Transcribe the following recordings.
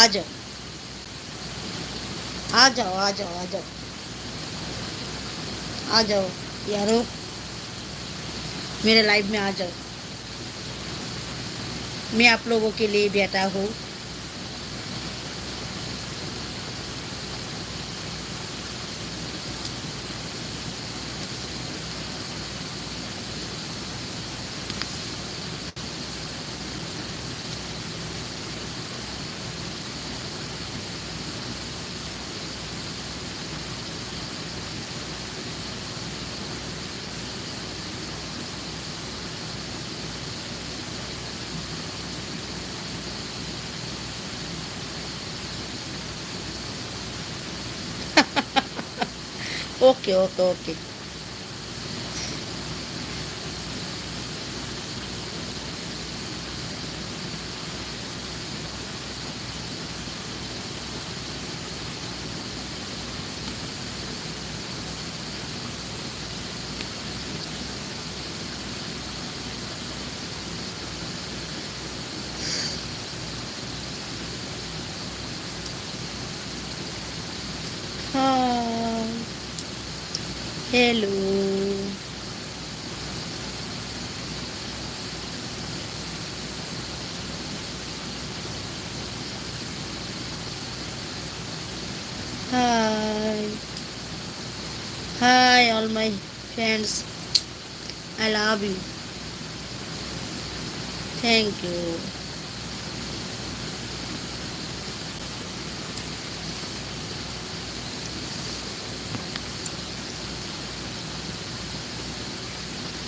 आ जाओ। आ जाओ आ जाओ आ जाओ। आ जाओ, यारो। मेरे लाइफ में आ जाओ। मैं आप लोगों के लिए बैठा हूँ। okay, okay, okay. Hello. Hi. Hi, all my friends. I love you. Thank you.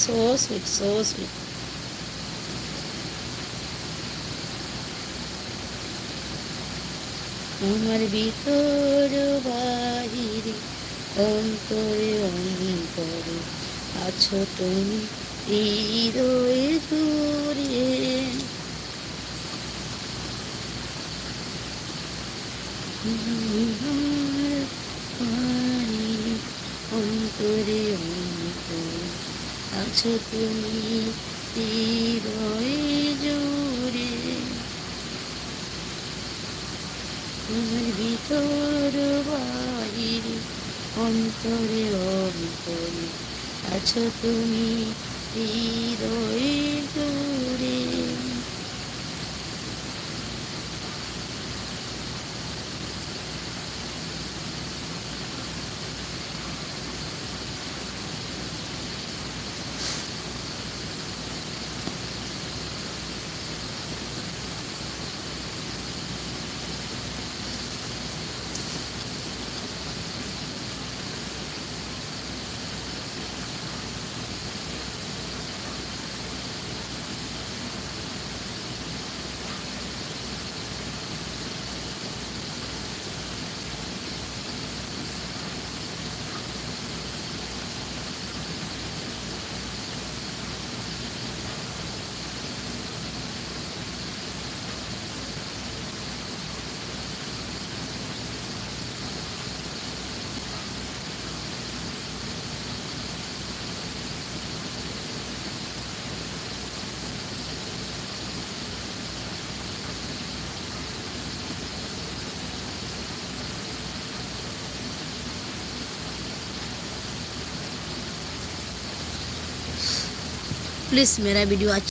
So sweet so sweet আমার ভিতর বাহিরে অন্তরে অন্তরে আছো তুমি হৃদয়ে জুড়ে অন্তরে অন্তরে আছো তুমি জোরে আমার ভিতর বাহিরে অন্তরে অন্তরে আছো তুমি হৃদয়ে प्लीज़ मेरा वीडियो अच्छा